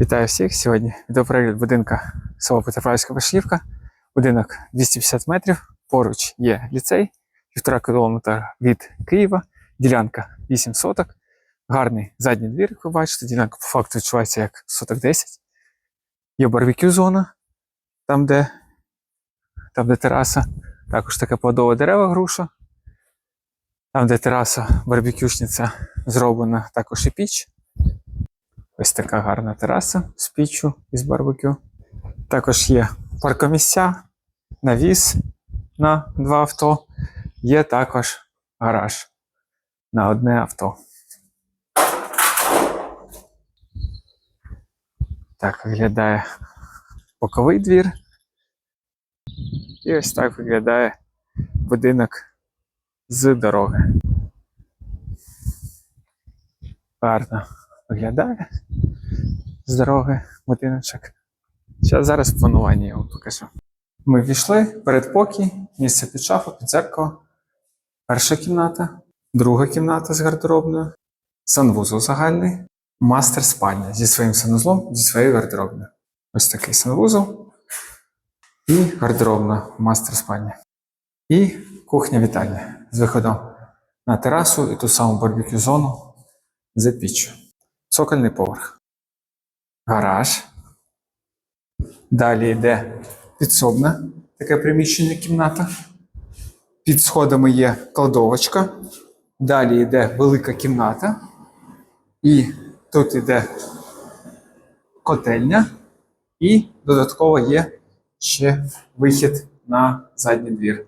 Вітаю всіх! Сьогодні відеоперегляд будинка село Петропавлівська Вишнівка. Будинок 250 метрів. Поруч є ліцей, півтора кілометра від Києва, ділянка 8 соток. Гарний задній двір, як ви бачите. Ділянка по факту відчувається як соток 10. Є барбекю зона, там, де, там, де тераса. Також така плодова дерева груша. Там, де тераса, барбекюшниця зроблена, також і піч. Ось така гарна тераса з піччю із барбекю. Також є паркомісця, навіс на два авто. Є також гараж на одне авто. Так виглядає боковий двір. І ось так виглядає будинок з дороги. Гарно виглядає з дороги будиночок. Зараз, зараз в плануванні я вам покажу. Ми війшли передпокій, місце під шафу, під дзеркало. Перша кімната, друга кімната з гардеробною, санвузол загальний, мастер спальня зі своїм санузлом, зі своєю гардеробною. Ось такий санвузол і гардеробна мастер спальня. І кухня вітальня з виходом на терасу і ту саму барбекю зону за піччю. Цокольний поверх. Гараж. Далі йде підсобна таке приміщення кімната. Під сходами є кладовочка. Далі йде велика кімната. І тут йде котельня. І додатково є ще вихід на задній двір.